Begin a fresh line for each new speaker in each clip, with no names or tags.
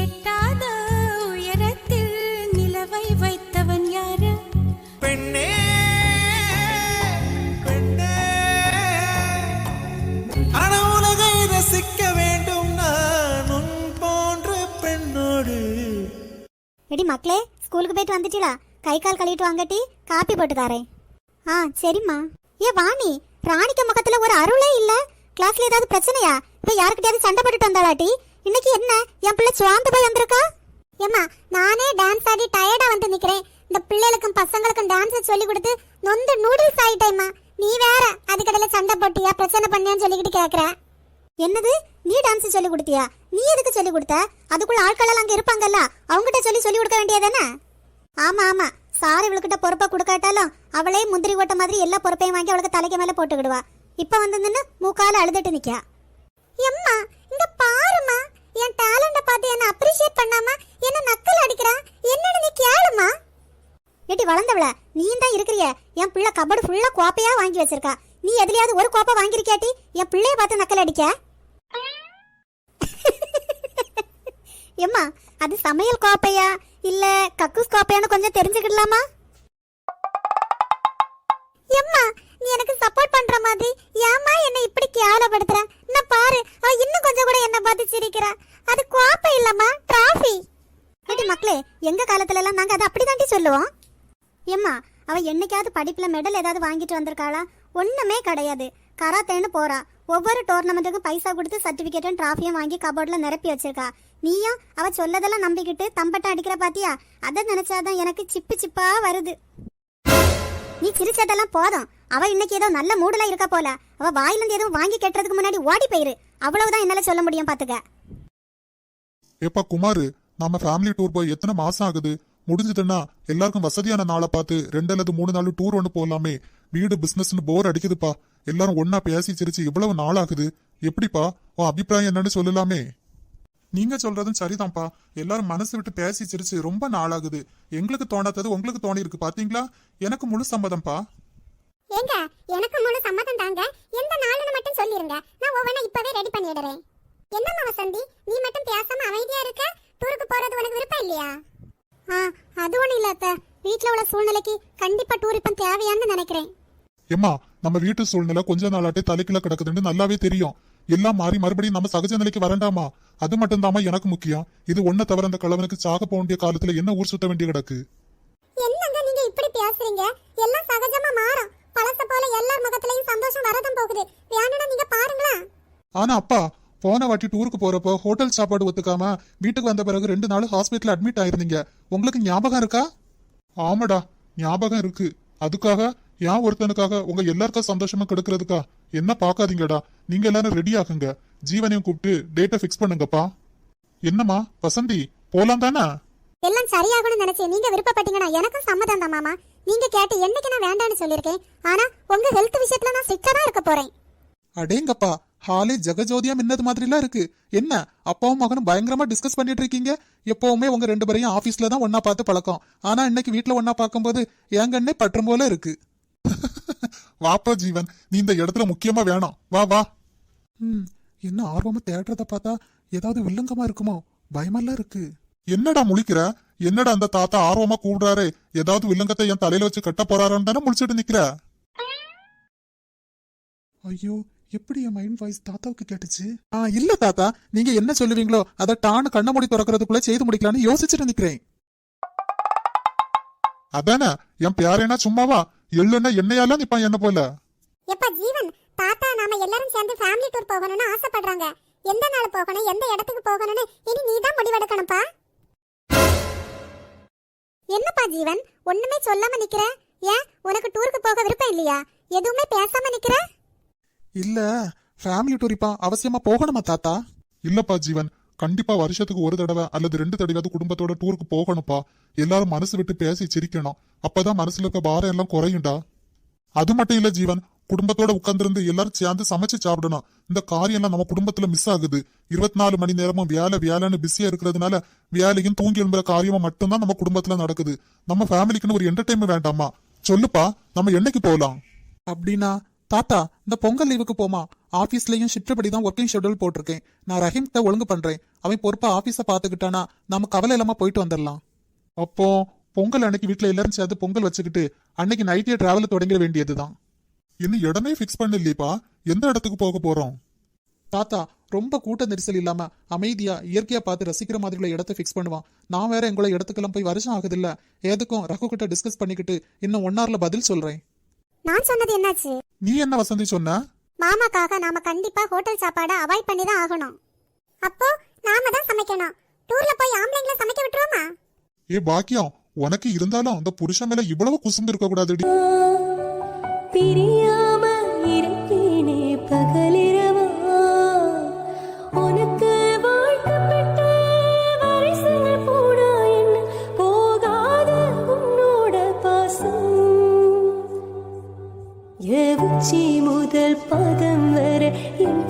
எட்டாத உயரத்தில் நிலவை வைத்தவன் யாரு?
பெண்ணே பெண்ணே. அன உலகை ரசிக்க வேண்டும் நான் உன் போன்ற பெண்ணோடு.
எடி மக்களே ஸ்கூலுக்கு போயிட்டு வந்துட்டீங்களா கை கால் கழுவிட்டு வாங்கட்டி காப்பி போட்டு தாரேன். ஆ சரிம்மா. ஏ வாணி ராணிக்க முகத்துல ஒரு அருளே இல்ல. கிளாஸ்ல ஏதாவது பிரச்சனையா? இப்ப யாருக்கிட்டயாவது சண்டை போட்டுட்டு வந்தாளாட்டி இன்னைக்கு என்ன? என் பிள்ளை சுவாந்து போய் வந்திருக்கா? ஏமா நானே டான்ஸ் ஆடி டயர்டா வந்து நிக்கிறேன். இந்த பிள்ளைகளுக்கும் பசங்களுக்கும் டான்ஸ் சொல்லி கொடுத்து நொந்து நூடுல்ஸ் ஆயிட்டேம்மா. நீ வேற அதுக்கடையில சண்டை போட்டியா? பிரச்சனை பண்ணியான்னு சொல்லிக்கிட்டு கேக்குற. என்னது? நீ டான்ஸ் சொல்லி கொடுத்தியா? நீ எதுக்கு சொல்லி கொடுத்த? அதுக்குள்ள ஆட்கள் அங்க இருப்பாங்கல்ல அவங்ககிட்ட சொல்லி சொல்லி கொடுக்க வேண்டியதானே ஆமா ஆமா. சார் இவளுக்கிட்ட பொறுப்பை கொடுக்காட்டாலும் அவளே முந்திரி ஓட்ட மாதிரி எல்லா பொறுப்பையும் வாங்கி அவளுக்கு தலைக்கு மேல போட்டுக்கிடுவா. இப்ப வந்து நின்னு மூக்கால அழுதுட்டு நிக்கா எம்மா இங்க பாருமா என் டேலண்ட பார்த்து என்ன அப்ரிஷியேட் பண்ணாம என்ன நக்கல் அடிக்கிறா? என்னன்னு நீ கேளுமா ஏட்டி வளர்ந்தவள நீ தான் இருக்கிறிய. என் பிள்ளை கபடு ஃபுல்லா கோப்பையா வாங்கி வச்சிருக்கா. நீ எதுலயாவது ஒரு கோப்பை வாங்கிருக்கியாட்டி என் பிள்ளைய பார்த்து நக்கல் அடிக்க. எம்மா அது சமையல் கோப்பையா? இல்ல கக்கூஸ் கோப்பையான்னு கொஞ்சம் தெரிஞ்சுக்கிடலாமா? எம்மா நீ எனக்கு சப்போர்ட் பண்ற மாதிரி ஏம்மா என்ன இப்படி கேவலப்படுத்துற? பாரு அவ இன்னும் கொஞ்சம் கூட என்ன பார்த்து சிரிக்கிறா. அது குவாப்ப இல்லம்மா டிராஃபி ஏடி மக்களே எங்க காலத்துல எல்லாம் நாங்க அதை அப்படிதாண்டி சொல்லுவோம்? ஏம்மா அவ என்னைக்காவது படிப்புல மெடல் ஏதாவது வாங்கிட்டு வந்திருக்காளா? ஒண்ணுமே கிடையாது. கராத்தேன்னு போறா. ஒவ்வொரு டோர்னமெண்ட்டுக்கும் பைசா கொடுத்து சர்டிபிகேட்டும் டிராஃபியும் வாங்கி கபோர்ட்ல நிரப்பி வச்சிருக்கா. நீயும் அவ சொல்லதெல்லாம் நம்பிக்கிட்டு தம்பட்ட அடிக்கிற பாத்தியா? அதை நினைச்சாதான் எனக்கு சிப்பு சிப்பா வருது. நீ சிரிச்சதெல்லாம் போதும். அவ இன்னைக்கு ஏதோ நல்ல மூடலா இருக்கா போல. அவ வாயிலிருந்து எதுவும் வாங்கி கெட்டுறதுக்கு முன்னாடி ஓடி போயிரு. அவ்வளவுதான் என்னால சொல்ல முடியும் பாத்துக்க.
ஏப்பா குமாரு நாம ஃபேமிலி டூர் போய் எத்தனை மாசம் ஆகுது? முடிஞ்சதுன்னா எல்லாருக்கும் வசதியான நாளை பார்த்து ரெண்டு அல்லது மூணு நாள் டூர் ஒன்று போகலாமே வீடு பிஸ்னஸ்னு போர் அடிக்குதுப்பா. எல்லாரும் ஒன்னா பேசி சிரிச்சு இவ்வளவு நாள் ஆகுது? எப்படிப்பா? உன் அபிப்பிராயம் என்னன்னு சொல்லலாமே. நீங்க சொல்றதும் சரிதான்ப்பா. எல்லாரும் மனசு விட்டு பேசி சிரிச்சு ரொம்ப நாளாகுது. எங்களுக்கு தோணாதது உங்களுக்கு தோணி இருக்கு பாத்தீங்களா? எனக்கு முழு சம்மதம்ப்பா.
ஏங்க எனக்கு முழு சம்மதம் தாங்க. எந்த நாளுன்னு மட்டும் சொல்லிருங்க. நான் ஒவ்வொன்றும் இப்பவே ரெடி பண்ணிடுறேன். என்னம்மா வசந்தி நீ மட்டும் பேசாம அமைதியா இருக்க? டூருக்கு போறது உனக்கு விருப்பம் இல்லையா? ஆ அது ஒண்ணும் இல்ல அத்தை. வீட்ல உள்ள சூழ்நிலைக்கு கண்டிப்பா டூர் இப்ப தேவையான்னு நினைக்கிறேன்.
ஏம்மா நம்ம வீட்டு சூழ்நிலை கொஞ்ச நாளாட்டே தலைக்குள்ள கிடக்குதுன்னு நல்லாவே தெரியும். எல்லாம் மாறி மறுபடியும் நம்ம சகஜ நிலைக்கு வரண்டாமா? அது மட்டும்தாம்மா எனக்கு முக்கியம். இது ஒன்ன தவிர அந்த கிழவனுக்கு சாக போக வேண்டிய காலத்துல என்ன ஊர் சுத்த வேண்டிய கிடக்கு?
என்னங்க நீங்க இப்படி பேசுறீங்க? எல்லாம் சகஜமா மாறும். பழச போல எல்லார் முகத்திலையும் சந்தோஷம் வரதான் போகுது. வேணும்னா நீங்க பாருங்களா?
ஆனா அப்பா போன வாட்டி டூருக்கு போறப்போ ஹோட்டல் சாப்பாடு ஒத்துக்காம வீட்டுக்கு வந்த பிறகு ரெண்டு நாள் ஹாஸ்பிட்டல் அட்மிட் ஆயிருந்தீங்க. உங்களுக்கு ஞாபகம் இருக்கா? ஆமாடா ஞாபகம் இருக்கு. அதுக்காக ஏன் ஒருத்தனுக்காக உங்க எல்லாருக்கும் சந்தோஷமா கெடுக்கிறதுக்கா? என்ன பாக்காதீங்கடா நீங்க எல்லாரும் ரெடி ஆகுங்க. ஜீவனையும் கூப்பிட்டு டேட்டை ஃபிக்ஸ் பண்ணுங்கப்பா. என்னம்மா வசந்தி போலாம் தானே
எல்லாம் சரியாகணும்னு நினைச்சேன் நீங்க விருப்பப்பட்டீங்கன்னா எனக்கும் சம்மதம் தான் மாமா. நீங்க கேட்டு என்னைக்கு நான் வேண்டாம்னு சொல்லியிருக்கேன். ஆனா உங்க ஹெல்த் விஷயத்துல நான் சிக்கனா இருக்க போறேன்.
அடேங்கப்பா ஹாலே ஜெகஜோதியா மின்னது மாதிரிலாம் இருக்கு. என்ன அப்பாவும் மகனும் பயங்கரமா டிஸ்கஸ் பண்ணிட்டு இருக்கீங்க? எப்பவுமே உங்க ரெண்டு பேரையும் ஆபீஸ்ல தான் ஒன்னா பார்த்து பழக்கம். ஆனா இன்னைக்கு வீட்டுல ஒன்னா பார்க்கும்போது என் பற்றும் போல இருக்கு. வாப்பா ஜீவன் நீ இந்த இடத்துல முக்கியமா வேணாம். வா வா. ம் என்ன ஆர்வமா தேடுறத பார்த்தா ஏதாவது வில்லங்கமா இருக்குமோ? பயமெல்லாம் இருக்கு. என்னடா முழிக்கிற? என்னடா அந்த தாத்தா ஆர்வமா கூடுறாரு ஏதாவது வில்லங்கத்தை என் தலையில வச்சு கட்ட போறாரான்னு தானே முழிச்சிட்டு நிக்கிற? ஐயோ எப்படி என் மைண்ட் வாய்ஸ் தாத்தாவுக்கு கேட்டுச்சு? ஆ இல்ல தாத்தா. நீங்க என்ன சொல்லுவீங்களோ அதை டான்னு கண்ண மூடி திறக்கிறதுக்குள்ள செய்து முடிக்கலாம்னு யோசிச்சுட்டு நிக்கிறேன். அதானே? என் பேரேனா சும்மாவா? எள்ளுன்னா என்னையால நிப்பான் என்ன போல?
எப்ப ஜீவன் தாத்தா நாம எல்லாரும் சேர்ந்து ஃபேமிலி டூர் போகணும்னு ஆசைப்படுறாங்க. எந்த நாள் போகணும் எந்த இடத்துக்கு போகணும்னு இனி நீ தான் முடிவெடுக்கணும்ப்பா. என்னப்பா ஜீவன்? ஒண்ணுமே சொல்லாம நிக்கிற? ஏன்? உனக்கு டூருக்கு போக விருப்பம் இல்லையா? எதுவுமே பேசாம நிக்கிற?
இல்ல ஃபேமிலி டூரிப்பா அவசியமா போகணுமா தாத்தா? இல்லப்பா ஜீவன் கண்டிப்பா வருஷத்துக்கு ஒரு தடவை அல்லது ரெண்டு தடவையாவது குடும்பத்தோட டூருக்கு போகணும்ப்பா. எல்லாரும் மனசு விட்டு பேசி சிரிக்கணும். அப்பதான் மனசுல இருக்க பாரம் எல்லாம் குறையும்டா. அது மட்டும் இல்ல ஜீவன் குடும்பத்தோட உட்காந்துருந்து எல்லாரும் சேர்ந்து சமைச்சு சாப்பிடணும். இந்த காரியம்லாம் நம்ம குடும்பத்துல மிஸ் ஆகுது. இருபத்தி நாலு மணி நேரமும் வேலை வேலைன்னு பிஸியா இருக்கிறதுனால வேலையும் தூங்கி எழும்புற காரியமும் மட்டும்தான் நம்ம குடும்பத்துல நடக்குது. நம்ம ஃபேமிலிக்குன்னு ஒரு என்டர்டைன்மெண்ட் வேண்டாமா? சொல்லுப்பா நம்ம என்னைக்கு போலாம்? அப்படின்னா
தாத்தா இந்த பொங்கல் லீவுக்கு போமா ஆபீஸ்லயும் ஷிஃப்ட் தான் ஒர்க்கிங் ஷெட்யூல் போட்டிருக்கேன். நான் ரஹீம்கிட்ட ஒழுங்கு பண்றேன். அவன் பொறுப்பா ஆஃபீஸை பாத்துக்கிட்டானா நம்ம கவலை இல்லாம போயிட்டு வந்துடலாம். அப்போ பொங்கல் அன்னைக்கு வீட்டில் எல்லாரும் சேர்ந்து பொங்கல் வச்சுக்கிட்டு அன்னைக்கு நைட்டே டிராவல் தொடங்கிட வேண்டியதுதான். இன்னும் இடமே ஃபிக்ஸ் பண்ணலையப்பா. எந்த இடத்துக்கு போக போறோம்? தாத்தா ரொம்ப கூட்ட நெரிசல் இல்லாம அமைதியா இயற்கையா பார்த்து ரசிக்கிற மாதிரி உள்ள இடத்த ஃபிக்ஸ் பண்ணுவான். நான் வேற எங்களை இடத்துக்கெல்லாம் போய் வருஷம் ஆகுதில்ல. எதுக்கும் ரகு கிட்ட டிஸ்கஸ் பண்ணிக்கிட்டு இன்னும் ஒன் ஹவர்ல பதில் சொல்றேன்.
நான் சொன்னது என்னாச்சு?
நீ என்ன வசந்தி சொன்ன?
மாமாக்காக நாம கண்டிப்பா ஹோட்டல் சாப்பாடை அவாய்ட் பண்ணி தான் ஆகணும். அப்போ நாம தான் சமைக்கணும். டூர்ல போய் ஆம்பளைங்களை சமைக்க விட்டுருவோமா?
ஏ பாக்கியம் உனக்கு இருந்தாலும் அந்த புருஷன் மேல இவ்வளவு குசும்பு இருக்க கூடாதுடி
பிரியாம இருப்பேனே பகலிரவா. உனக்கு வாழ்க்கப்பட்ட வரிசைகள் போனா என்ன? போகாத உன்னோட பாசம். ஏ முதல் பாதம் வர என்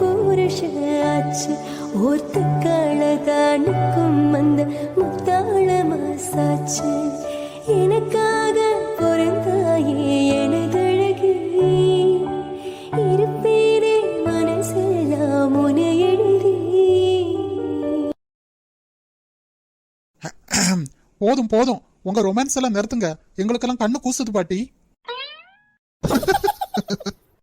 போதும் போதும். உங்க ரொமான்ஸ் எல்லாம் நிறுத்துங்க. எங்களுக்கெல்லாம் கண்ணு கூசுது பாட்டி.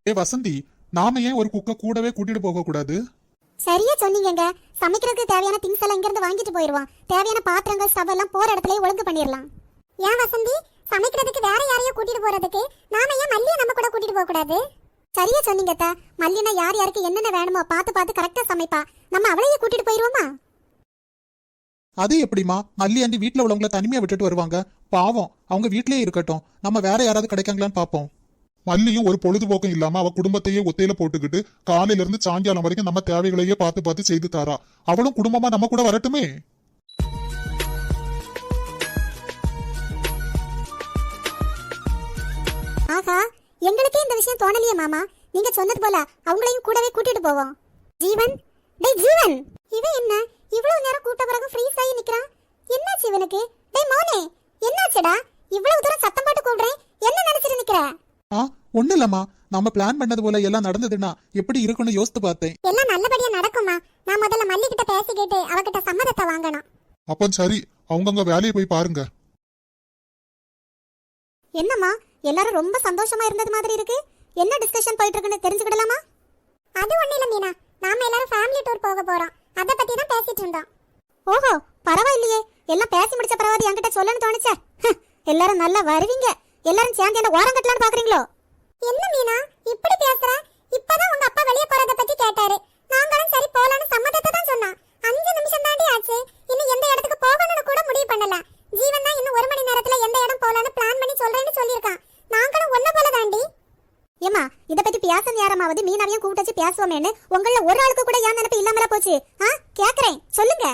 ஏ வசந்தி நாம ஏன் ஒரு குக்க கூடவே கூட்டிட்டு போக கூடாது?
சரியா சொன்னீங்கங்க. சமைக்கிறதுக்கு தேவையான திங்ஸ் எல்லாம் இங்கிருந்து வாங்கிட்டு போயிருவோம். தேவையான பாத்திரங்கள் ஸ்டவ் எல்லாம் போற இடத்துலயே ஒழுங்கு பண்ணிடலாம். ஏன் வசந்தி? சமைக்கிறதுக்கு வேற யாரையும் கூட்டிட்டு போறதுக்கு நாம ஏன் மல்லிய நம்ம கூட கூட்டிட்டு போக கூடாது? சரியா சொன்னீங்க மல்லினா யார் யாருக்கு என்னென்ன வேணுமோ பார்த்து பார்த்து கரெக்டா சமைப்பா. நம்ம அவளையே கூட்டிட்டு போயிருவோமா?
அது எப்படிமா மல்லி ஆண்டி வீட்டில் உள்ளவங்கள தனிமையாக விட்டுட்டு வருவாங்க. பாவம். அவங்க வீட்லயே இருக்கட்டும். நம்ம வேற யாராவது கிடைக்காங்களான்னு பார்ப்போம்
மல்லியும் ஒரு பொழுதுபோக்கம் இல்லாம அவ குடும்பத்தையே ஒத்தையில போட்டுக்கிட்டு காலையில இருந்து சாயங்காலம் வரைக்கும் நம்ம தேவைகளையே பார்த்து பார்த்து செய்து தாரா அவளும் குடும்பமா நம்ம கூட வரட்டுமே?
ஆகா எங்களுக்கே இந்த விஷயம் தோணலையே மாமா. நீங்க சொன்னது போல அவங்களையும் கூடவே கூட்டிட்டு போவோம். ஜீவன்? டேய் ஜீவன்! இவன் என்ன? இவ்வளவு நேரம் கூட்ட பிறகு ஃப்ரீஸ் ஆகி நிக்கிறான் என்னாச்சு இவனுக்கு? டேய் மோனே என்னாச்சுடா? இவ்வளவு தூரம் சத்தம் போட்டு கூப்பிடுறேன் என்ன நினைச்சிட்டு நிக்கிற?
ஆ ஒண்ணு இல்லம்மா. நம்ம பிளான் பண்ணது போல எல்லாம் நடந்ததுன்னா எப்படி இருக்கும்னு யோசித்து பார்த்தேன்.
எல்லாம் நல்லபடியா நடக்குமா நான் முதல்ல மல்லி கிட்ட பேசிக்கிட்டு அவகிட்ட சம்மதத்தை வாங்கணும்.
அப்போ சரி அவங்கவுங்க வேலையை போய் பாருங்க.
என்னம்மா எல்லாரும் ரொம்ப சந்தோஷமா இருந்தது மாதிரி இருக்கு. என்ன டிஸ்கஷன் போயிட்டு இருக்குன்னு தெரிஞ்சுக்கிடலாமா? அது ஒண்ணு இல்ல மீனா. நாம எல்லாரும் ஃபேமிலி டூர் போக போறோம். அத பத்தி தான் பேசிட்டு இருந்தோம். ஓஹோ பரவாயில்லையே. எல்லாம் பேசி முடிச்ச பரவாயில்ல என்கிட்ட சொல்லணும்னு தோணுச்சே. எல்லாரும் நல்லா வருவீங்க. எல்லாரும் சேர்ந்து என்ன ஓரம் கட்டலாம்னு பாக்குறீங்களோ? என்ன மீனா? இப்படி பேசுற? இப்பதான் உங்க அப்பா வெளிய போறத பத்தி கேட்டாரு. நாங்களும் சரி போலான்னு சம்மதத்தை தான் சொன்னோம். அஞ்சு நிமிஷம் தாண்டி ஆச்சு. இன்னும் எந்த இடத்துக்கு போகணும்னு கூட முடிவு பண்ணல. ஜீவன் தான் இன்னும் ஒரு மணி நேரத்துல எந்த இடம் போலான்னு பிளான் பண்ணி சொல்றேன்னு சொல்லியிருக்கான். நாங்களும் ஒன்ன போல தாண்டி. ஏமா இத பத்தி பேச நேரமாவது மீனாவையும் கூப்பிட்டு வச்சு பேசுவோமேன்னு உங்கள ஒரு ஆளுக்கு கூட ஏன் நினைப்பு இல்லாமல போச்சு? ஆ கேக்குறேன் சொல்லுங்க.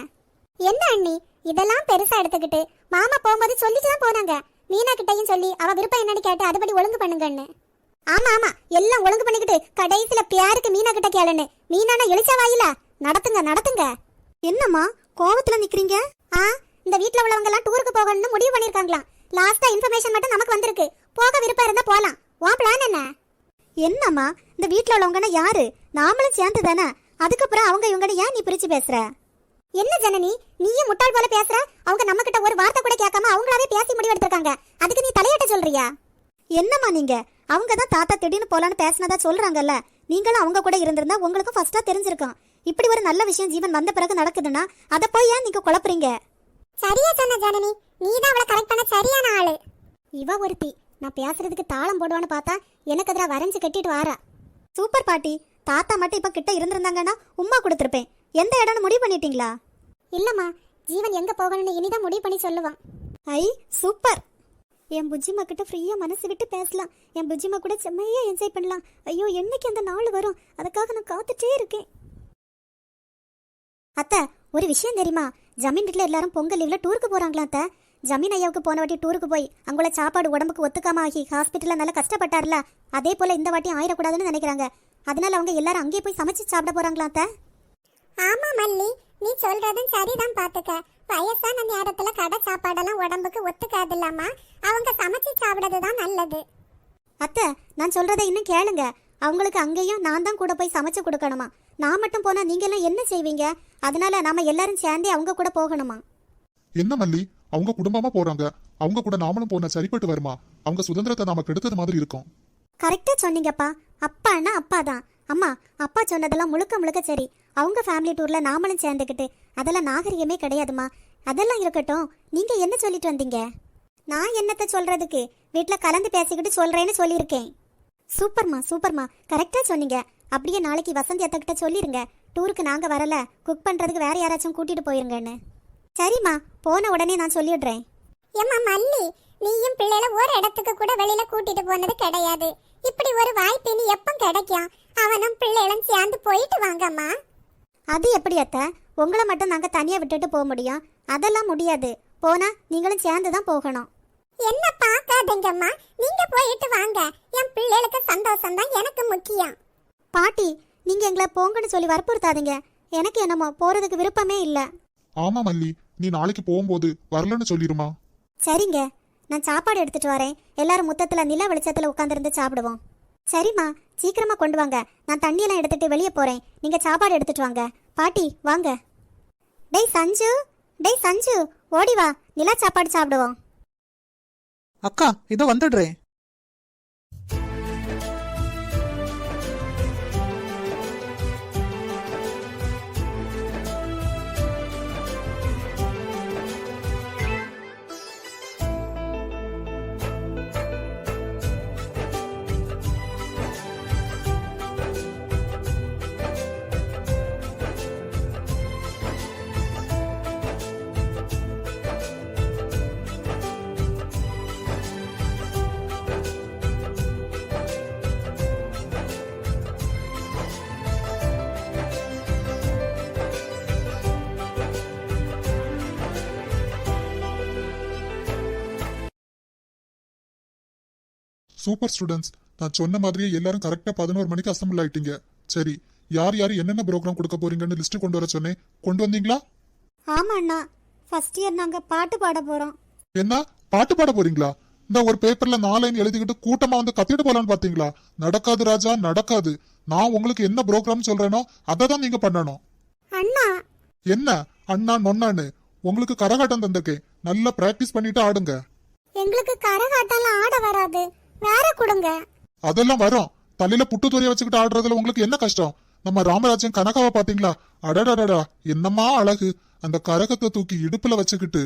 என்ன அண்ணி இதெல்லாம் பெருசா எடுத்துக்கிட்டு மாமா போகும்போது சொல்லிட்டு தான் போனாங்க. மீனா கிட்டயும் சொல்லி அவ விருப்பம் என்னன்னு கேட்டு அதுபடி ஒழுங்கு பண்ணுங்கன்னு. ஆமா ஆமா எல்லாம் ஒழுங்கு பண்ணிக்கிட்டு கடைசியில பியாருக்கு மீனா கிட்ட கேளுன்னு. மீனானா எழுச்ச வாயில? நடத்துங்க நடத்துங்க. என்னம்மா கோவத்துல நிக்கிறீங்க? ஆ இந்த வீட்ல உள்ளவங்க எல்லாம் டூருக்கு போகணும்னு முடிவு பண்ணிருக்காங்களாம் லாஸ்டா இன்ஃபர்மேஷன் மட்டும் நமக்கு வந்திருக்கு. போக விருப்பம் இருந்தா போலாம். உன் பிளான் என்ன? என்னம்மா இந்த வீட்ல உள்ளவங்கன்னா யாரு? நாமளும் சேர்ந்து தானே அதுக்கப்புறம் அவங்க இவங்கன்னு ஏன் நீ பிரிச்சு பேசுற? என்ன ஜனனி நீயே முட்டாள் போல பேசுற? அவங்க நம்ம கிட்ட ஒரு வார்த்தை கூட கேட்காம அவங்களாவே பேசி முடிவெடுத்திருக்காங்க அதுக்கு நீ தலையாட்ட சொல்றியா? என்னம்மா நீங்க? அவங்க தான் தாத்தா திடீர்னு போலான்னு பேசினதா சொல்றாங்கல்ல. நீங்களும் அவங்க கூட இருந்திருந்தா உங்களுக்கும் ஃபர்ஸ்டா தெரிஞ்சிருக்கும். இப்படி ஒரு நல்ல விஷயம் ஜீவன் வந்த பிறகு நடக்குதுன்னா அதை போய் ஏன் நீங்க குழப்புறீங்க? சரியா சொன்ன ஜனனி. நீ தான் அவளை கரெக்ட் பண்ண சரியான ஆளு. இவ ஒருத்தி. நான் பேசுறதுக்கு தாளம் போடுவான்னு பார்த்தா எனக்கு எதிராக வரைஞ்சு கட்டிட்டு வாரா. சூப்பர் பாட்டி. தாத்தா மட்டும் இப்ப கிட்ட இருந்திருந்தாங்கன்னா உம்மா கொடுத்துருப்பேன். எந்த இடம்னு முடிவு பண்ணிட்டீங்களா? இல்லம்மா ஜீவன் எங்க போகணும்னு இனிதான் முடிவு பண்ணி சொல்லுவான். ஐ சூப்பர். என் புஜ்ஜிமா கிட்ட ஃப்ரீயா மனசு விட்டு பேசலாம். என் புஜ்ஜிமா கூட செம்மையா என்ஜாய் பண்ணலாம். ஐயோ என்னைக்கு அந்த நாள் வரும்? அதுக்காக நான் காத்துட்டே இருக்கேன். அத்தை ஒரு விஷயம் தெரியுமா? ஜமீன் வீட்ல எல்லாரும் பொங்கல் லீவ்ல டூருக்கு போறாங்களாம் அத்தை. ஜமீன் ஐயாவுக்கு போன வாட்டி டூருக்கு போய் அங்குள்ள சாப்பாடு உடம்புக்கு ஒத்துக்காம ஆகி ஹாஸ்பிட்டல்ல நல்லா கஷ்டப்பட்டார்ல? அதே போல இந்த வாட்டி ஆயிடக்கூடாதுன்னு நினைக்கிறாங்க. அதனால அவங்க எல்லாரும் அங்கேயே போய் சமைச்சு சாப்பிட போறாங்களாம் அத்தை? ஆமா மல்லி. நீ சொல்றதும் சரிதான் பாத்துக்க. வயசான நேரத்துல கடை சாப்பாடெல்லாம் உடம்புக்கு ஒத்துக்காது இல்லாம அவங்க சமைச்சு சாப்பிடுறது தான் நல்லது. அத்தை நான் சொல்றதை இன்னும் கேளுங்க. அவங்களுக்கு அங்கேயும் நான் தான் கூட போய் சமைச்சு கொடுக்கணுமா? நான் மட்டும் போனா நீங்க எல்லாம் என்ன செய்வீங்க? அதனால நாம எல்லாரும் சேர்ந்தே அவங்க கூட போகணுமா?
என்ன மல்லி? அவங்க குடும்பமா போறாங்க. அவங்க கூட நாமளும் போன சரிப்பட்டு வருமா? அவங்க சுதந்திரத்தை நாம கெடுத்தது மாதிரி இருக்கும்.
கரெக்டா சொன்னீங்கப்பா. அப்பான்னா அப்பா தான் அம்மா அப்பா சொன்னதெல்லாம் முழுக்க முழுக்க சரி. அவங்க ஃபேமிலி டூர்ல நாமளும் சேர்ந்துக்கிட்டு அதெல்லாம் நாகரிகமே கிடையாதுமா. அதெல்லாம் இருக்கட்டும். நீங்க என்ன சொல்லிட்டு வந்தீங்க? நான் என்னத்த சொல்றதுக்கு? வீட்டில் கலந்து பேசிக்கிட்டு சொல்றேன்னு சொல்லியிருக்கேன். சூப்பர்மா சூப்பர்மா. கரெக்டா சொன்னீங்க. அப்படியே நாளைக்கு வசந்தி அத்தக்கிட்ட சொல்லிருங்க. டூருக்கு நாங்க வரல. குக் பண்றதுக்கு வேற யாராச்சும் கூட்டிட்டு போயிருங்கன்னு. சரிம்மா போன உடனே நான் சொல்லிடுறேன்.
ஏம்மா மல்லி நீயும் பிள்ளைல ஒரு இடத்துக்கு கூட வெளியில கூட்டிட்டு போனது கிடையாது. இப்படி ஒரு வாய்ப்பு இனி எப்போ கிடைக்கும்? அவனும் பிள்ளைகளும் சேர்ந்து போயிட்டு வாங்கம்மா.
அது எப்படி அத்தை? உங்களை மட்டும் நாங்க தனியா விட்டுட்டு போக முடியும். அதெல்லாம் முடியாது. போனா நீங்களும் சேர்ந்து தான் போகணும்.
என்ன பார்க்காதீங்கம்மா. நீங்க போயிட்டு வாங்க. என் பிள்ளைகளுக்கு சந்தோஷம் தான் எனக்கு முக்கியம்.
பாட்டி நீங்க எங்களை போங்கன்னு சொல்லி வற்புறுத்தாதீங்க. எனக்கு என்னமோ போறதுக்கு விருப்பமே இல்ல.
ஆமா மல்லி. நீ நாளைக்கு போகும்போது வரலன்னு சொல்லிருமா?
சரிங்க. நான் சாப்பாடு எடுத்துட்டு வரேன். எல்லாரும் முத்தத்துல நில வெளிச்சத்துல உட்காந்துருந்து சாப்பிடுவோம். சரிம்மா சீக்கிரமா கொண்டு வாங்க. நான் தண்ணியெல்லாம் எடுத்துட்டு வெளியே போறேன். நீங்க சாப்பாடு எடுத்துட்டு வாங்க. பாட்டி வாங்க. டேய் சஞ்சு. டேய் சஞ்சு. ஓடி வா. நிலா சாப்பாடு சாப்பிடுவோம்.
அக்கா இதோ வந்துடுறேன்.
சூப்பர் ஸ்டூடெண்ட்ஸ் நான் சொன்ன மாதிரியே எல்லாரும் கரெக்டா பதினோரு மணிக்கு அசம்பிள் ஆயிட்டீங்க. சரி யார் யார் என்னென்ன ப்ரோக்ராம் கொடுக்க போறீங்கன்னு லிஸ்ட் கொண்டு வர சொன்னேன். கொண்டு வந்தீங்களா?
ஆமா அண்ணா ஃபர்ஸ்ட் இயர் நாங்க பாட்டு பாட போறோம்.
என்ன? பாட்டு பாட போறீங்களா? இந்த ஒரு பேப்பர்ல நாலைன் எழுதிக்கிட்டு கூட்டமா வந்து கத்திட்டு போலான்னு பாத்தீங்களா? நடக்காது ராஜா நடக்காது. நான் உங்களுக்கு என்ன ப்ரோக்ராம் சொல்றேனோ அதை தான் நீங்க பண்ணணும்.
அண்ணா.
என்ன? அண்ணா நொண்ணான்னு உங்களுக்கு கரகாட்டம் தந்திருக்கேன். நல்லா பிராக்டிஸ் பண்ணிட்டு ஆடுங்க.
எங்களுக்கு கரகாட்டம்லாம் ஆட வராது. வேற கொடுங்க.
அதெல்லாம் வரும். தலையில புட்டு துறைய வச்சுக்கிட்டு ஆடுறதுல உங்களுக்கு என்ன கஷ்டம்? நம்ம ராமராஜன் கனகாவை பாத்தீங்களா அடடடடா என்னமா அழகு. அந்த கரகத்தை தூக்கி இடுப்புல வச்சுக்கிட்டு.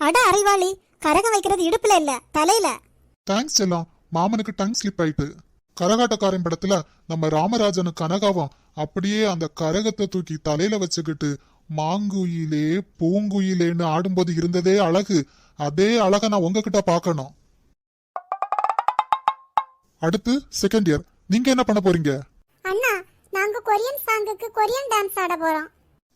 அட அறிவாளி கரகம் வைக்கிறது இடுப்புல இல்ல தலையில.
தேங்க்ஸ் எல்லாம் மாமனுக்கு டங் ஸ்லிப் ஆயிட்டு. கரகாட்டக்காரன் படத்துல நம்ம ராமராஜனு கனகாவும் அப்படியே அந்த கரகத்தை தூக்கி தலையில வச்சுக்கிட்டு மாங்குயிலே பூங்குயிலேன்னு ஆடும்போது இருந்ததே அழகு. அதே அழக நான் உங்ககிட்ட பார்க்கணும். அடுத்து செகண்ட் இயர் நீங்க என்ன பண்ண போறீங்க?
அண்ணா நாங்க கொரியன் சாங்குக்கு கொரியன் டான்ஸ் ஆட போறோம்.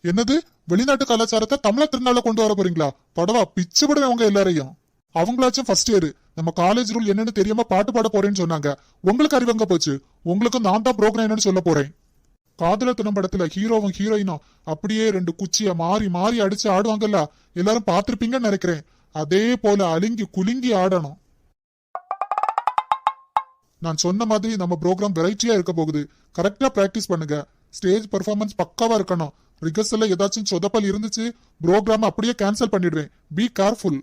என்னது? வெளிநாட்டு கலாச்சாரத்தை தமிழ திருநாள கொண்டு வர போறீங்களா? படவா? பிச்சு விடுவேன் உங்க எல்லாரையும். அவங்களாச்சும் ஃபர்ஸ்ட் இயர் நம்ம காலேஜ் ரூல் என்னன்னு தெரியாம பாட்டு பாட போறேன்னு சொன்னாங்க. உங்களுக்கு அறிவங்க போச்சு? உங்களுக்கு நான் தான் ப்ரோக்ராம் என்னன்னு சொல்ல போறேன். காதல தினம் படத்துல ஹீரோவும் ஹீரோயினும் அப்படியே ரெண்டு குச்சிய மாறி மாறி அடிச்சு ஆடுவாங்கல்ல? எல்லாரும் பார்த்திருப்பீங்கன்னு நினைக்கிறேன். அதே போல அலுங்கி குலுங்கி ஆடணும். நான் சொன்ன மாதிரி நம்ம ப்ரோக்ராம் வெரைட்டியா இருக்க போகுது. கரெக்டா பிராக்டிஸ் பண்ணுங்க. ஸ்டேஜ் பெர்ஃபார்மன்ஸ் பக்காவா இருக்கணும். ரிகர்சல்ல ஏதாச்சும் சொதப்பல் இருந்துச்சு ப்ரோக்ராம் அப்படியே கேன்சல் பண்ணிடுவேன் பி கேர்ஃபுல்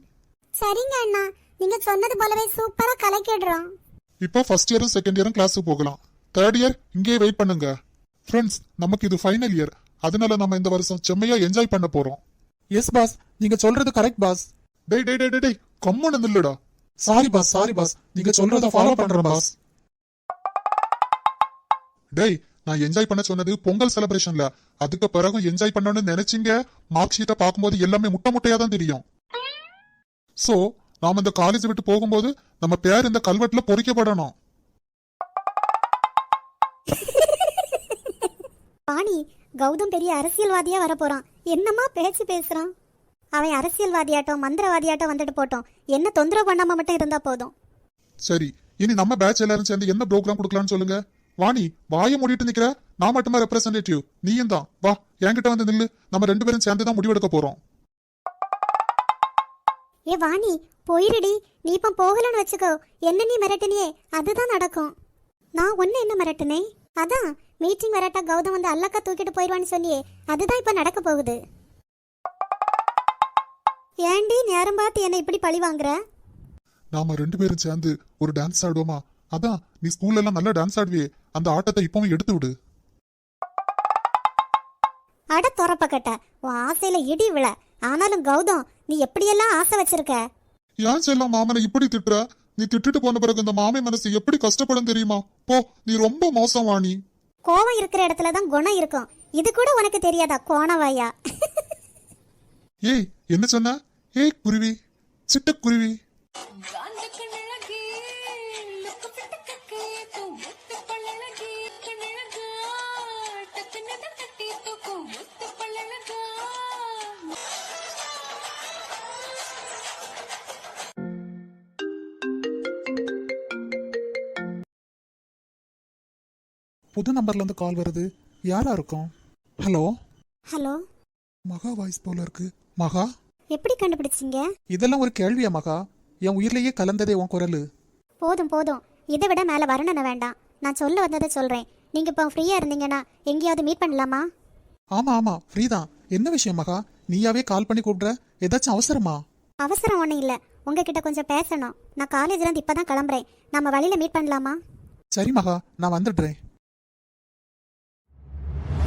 சரிங்க அண்ணா. நீங்க சொன்னது போலவே சூப்பரா கலக்கிடுறோம்.
இப்போ ஃபர்ஸ்ட் இயரும் செகண்ட் இயரும் கிளாஸுக்கு போகலாம். தேர்ட் இயர் இங்கேயே வெயிட் பண்ணுங்க. ஃப்ரெண்ட்ஸ் நமக்கு இது ஃபைனல் இயர் அதனால நம்ம இந்த வருஷம் செம்மையா என்ஜாய் பண்ண போறோம்.
எஸ் பாஸ் நீங்க சொல்றது கரெக்ட் பாஸ்
டேய் டேய் டேய் டேய், டேய் இல்லடா
சாரி பாஸ் சாரி பாஸ் நீங்க சொல்றத ஃபாலோ பண்றேன் பாஸ்
டேய் நான் என்ஜாய் பண்ண சொன்னது பொங்கல் செலிப்ரேஷன்ல அதுக்கு பிறகு என்ஜாய் பண்ணணும்னு நினைச்சீங்க? மார்க் ஷீட்டை பார்க்கும்போது எல்லாமே முட்டை முட்டையா தான் தெரியும். சோ நாம இந்த காலேஜ் விட்டு போகும்போது நம்ம பேர் இந்த கல்வெட்டுல பொறிக்கப்படணும்.
பாணி கௌதம் பெரிய அரசியல்வாதியா வர போறான் என்னமா பேச்சு பேசுறான்? அவன் அரசியல்வாதியாட்டம் மந்திரவாதியாட்டம் வந்துட்டு போட்டோம். என்ன தொந்தரவு பண்ணாம மட்டும் இருந்தா போதும்.
சரி இனி நம்ம பேட்ச் எல்லாரும் சேர்ந்து என்ன ப்ரோக்ராம் கொடுக்கலாம்னு சொல்லுங்க? வாணி வாயை மூடிட்டு நிக்கிற? நான் மட்டுமா ரெப்ரசன்டேட்டிவ் நீயும் தான். வா என்கிட்ட வந்து நில்லு. நம்ம ரெண்டு பேரும் சேர்ந்து தான் முடிவெடுக்க போறோம்.
ஏ வாணி போயிருடி. நீ இப்ப போகலன்னு வச்சுக்கோ. என்ன நீ மிரட்டினியே? அதுதான் நடக்கும். நான் ஒன்னு என்ன மிரட்டுனேன்? அதான் மீட்டிங் வரட்டா கௌதம் வந்து அல்லக்கா தூக்கிட்டு போயிடுவான்னு சொன்னியே. அதுதான் இப்ப நடக்க போகுது. ஏண்டி நேரம் பார்த்து என்ன இப்படி பழி வாங்குற?
நாம ரெண்டு பேரும் சேர்ந்து ஒரு டான்ஸ் ஆடுவோமா? அதான் நீ ஸ்கூல்ல எல்லாம் நல்லா டான்ஸ் ஆடுவியே. அந்த ஆட்டத்தை இப்பவும் எடுத்து விடு.
அட துறப்பக்கட்ட உன் ஆசையில இடி விழ. ஆனாலும் கௌதம் நீ எப்படியெல்லாம் ஆசை வச்சிருக்க?
ஏன் செல்லம் மாமனை இப்படி திட்டுற? நீ திட்டுட்டு போன பிறகு இந்த மாமை மனசு எப்படி கஷ்டப்படும் தெரியுமா? போ நீ ரொம்ப மோசம் வாணி.
கோவம் இருக்கிற இடத்துல தான் குணம் இருக்கும். இது கூட உனக்கு தெரியாதா கோணவாயா?
ஏய் என்ன சொன்ன? ஏய் குருவி சிட்டுக்குருவி.
புது நம்பர்ல இருந்து கால் வருது. யாரா இருக்கும்? ஹலோ?
ஹலோ?
மகா வாய்ஸ் போல இருக்கு. மகா?
எப்படி கண்டுபிடிச்சீங்க?
இதெல்லாம் ஒரு கேள்வியா மகா? என் உயிர்லயே கலந்ததே உன் குரலு.
போதும் போதும். இதை விட மேல வர்ணனை வேண்டாம். நான் சொல்ல வந்ததை சொல்றேன். நீங்க இப்போ ஃப்ரீயா இருந்தீங்கன்னா எங்கேயாவது மீட் பண்ணலாமா?
ஆமா ஆமா. ஃப்ரீ தான் என்ன விஷயம் மகா? நீயாவே கால் பண்ணி கூப்பிடுற? ஏதாச்சும் அவசரமா?
அவசரம் ஒன்றும் இல்லை. உங்ககிட்ட கொஞ்சம் பேசணும். நான் காலேஜ்ல இருந்து இப்பதான் கிளம்புறேன். நம்ம வழியில மீட் பண்ணலாமா?
சரி மகா. நான் வந்துடுறேன்.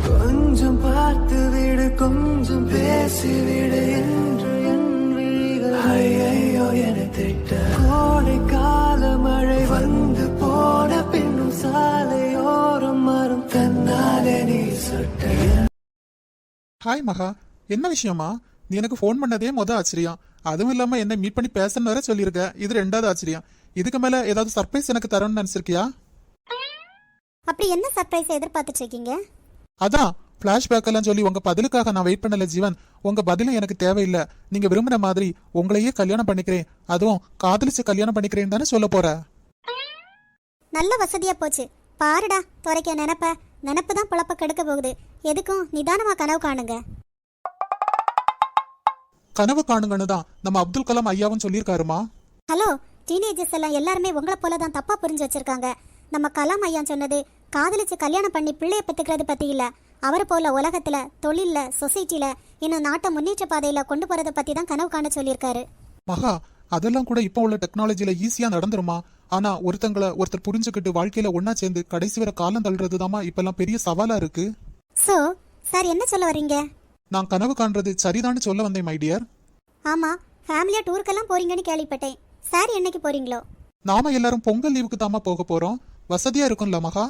கொஞ்சம் பார்த்து விடு கொஞ்சம் பேசிவிடு என்று என திட்ட கோடை கால மழை வந்து போன பின்னும் சாலையோரம் மரம் தன்னாலே நீ சொட்ட
ஹாய் மகா. என்ன விஷயமா? நீ எனக்கு ஃபோன் பண்ணதே மொதல் ஆச்சரியம். அதுவும் இல்லாம என்ன மீட் பண்ணி பேசணும் வர சொல்லியிருக்க. இது ரெண்டாவது ஆச்சரியம். இதுக்கு மேல ஏதாவது சர்ப்ரைஸ் எனக்கு தரணும்னு நினைச்சிருக்கியா?
அப்படி என்ன சர்ப்ரைஸ் எதிர்பார்த்துட்டு இருக்கீங்க?
அதான். பிளாஷ்பேக் எல்லாம் சொல்லி உங்க பதிலுக்காக நான் வெயிட் பண்ணல ஜீவன். உங்க பதிலும் எனக்கு தேவையில்லை. நீங்க விரும்பின மாதிரி உங்களையே கல்யாணம் பண்ணிக்கிறேன். அதுவும் காதலிச்சு கல்யாணம் பண்ணிக்கிறேன்னு தானே சொல்ல போற?
நல்ல வசதியா போச்சு. பாருடா துறைக்க நினைப்ப. நினப்பு தான் புழப்ப கெடுக்க போகுது. எதுக்கும் நிதானமா கனவு காணுங்க.
கனவு காணுங்கன்னு தான் நம்ம அப்துல் கலாம் ஐயாவும் சொல்லியிருக்காருமா?
ஹலோ டீனேஜர்ஸ் எல்லாம் எல்லாருமே உங்களை போல தான் தப்பா புரிஞ்சு வச்சிருக்காங்க. நம்ம கலாம் ஐயா சொன்னது காதலிச்சு கல்யாணம் பண்ணி பிள்ளைய பெத்துக்கிறது பத்தி இல்ல. அவரை போல உலகத்துல தொழில்ல சொசைட்டில இன்னும் நாட்டை முன்னேற்ற பாதையில கொண்டு போறதை பத்தி தான் கனவு காண சொல்லியிருக்காரு.
மகா அதெல்லாம் கூட இப்போ உள்ள டெக்னாலஜில ஈஸியா நடந்துருமா? ஆனா ஒருத்தங்களை ஒருத்தர் புரிஞ்சுக்கிட்டு வாழ்க்கையில ஒண்ணா சேர்ந்து கடைசி வரை காலம் தள்ளுறதுதாம்மா இப்பெல்லாம் பெரிய சவாலா இருக்கு?
சோ சார் என்ன சொல்ல வர்றீங்க
நான் கனவு காண்றது சரிதான்னு சொல்ல வந்தேன் மை டியர்
ஆமா ஃபேமிலியா டூருக்கெல்லாம் போறீங்கன்னு கேள்விப்பட்டேன். சார் என்னைக்கு போறீங்களோ?
நாம எல்லாரும் பொங்கல் லீவுக்கு தாமா போக போறோம். வசதியா இருக்கும்ல மகா?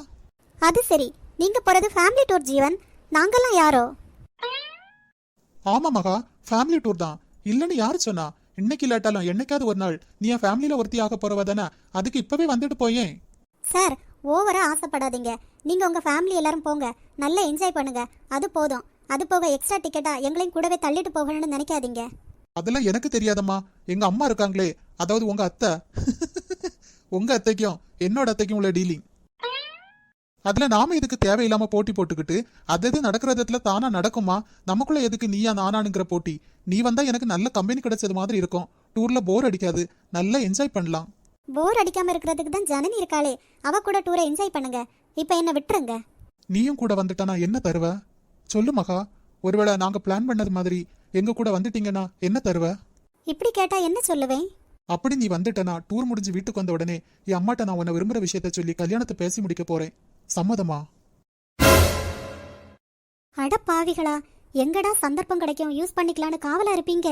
அது சரி. நீங்க போறது ஃபேமிலி டூர் ஜீவன். நாங்கெல்லாம் யாரோ?
ஆமா மகா ஃபேமிலி டூர் தான். இல்லன்னு யாரு சொன்னா? இன்னைக்கு இல்லாட்டாலும் என்னைக்காவது ஒரு நாள் நீ என் ஃபேமிலியில ஒருத்தி ஆக போறவ தானே? அதுக்கு இப்பவே வந்துட்டு போயேன்
சார் ஓவரா ஆசைப்படாதீங்க. நீங்க உங்க ஃபேமிலி எல்லாரும் போங்க. நல்லா என்ஜாய் பண்ணுங்க. அது போதும். அது போக எக்ஸ்ட்ரா டிக்கெட்டா எங்களையும் கூடவே தள்ளிட்டு போகணும்னு நினைக்காதீங்க.
அதெல்லாம் எனக்கு தெரியாதம்மா. எங்க அம்மா இருக்காங்களே. அதாவது உங்க அத்தை. உங்க அத்தைக்கும் என்னோட அத்தைக்கும் உள்ள டீலிங் அதுல நாம இதுக்கு தேவையில்லாம போட்டி போட்டுக்கிட்டு அது எது நடக்கிற விதத்துல தானா நடக்குமா? நமக்குள்ள எதுக்கு நீயா நானானுங்கிற போட்டி? நீ வந்தா எனக்கு நல்ல கம்பெனி கிடைச்சது மாதிரி இருக்கும். டூர்ல போர் அடிக்காது. நல்லா என்ஜாய் பண்ணலாம்.
போர் அடிக்காம இருக்கிறதுக்கு தான் ஜனனி இருக்காளே. அவ கூட டூரை என்ஜாய் பண்ணுங்க. இப்போ என்ன விட்டுருங்க.
நீயும் கூட வந்துட்டா நான் என்ன தருவ? சொல்லு மகா. ஒருவேளை நாங்க பிளான் பண்ணது மாதிரி எங்க கூட வந்துட்டீங்கன்னா என்ன தருவ?
இப்படி கேட்டா என்ன சொல்லுவேன்?
அப்படி நீ வந்துட்டனா டூர் முடிஞ்சு வீட்டுக்கு வந்த உடனே என் அம்மாட்ட நான் உன்னை விரும்புற விஷயத்த சொல்லி கல்யாணத்தை பேசி முடிக்க போறேன். சம்மதமா?
அட பாவிகளா எங்கடா சந்தர்ப்பம் கிடைக்கும்? யூஸ் பண்ணிக்கலாம்னு காவலா இருப்பீங்க.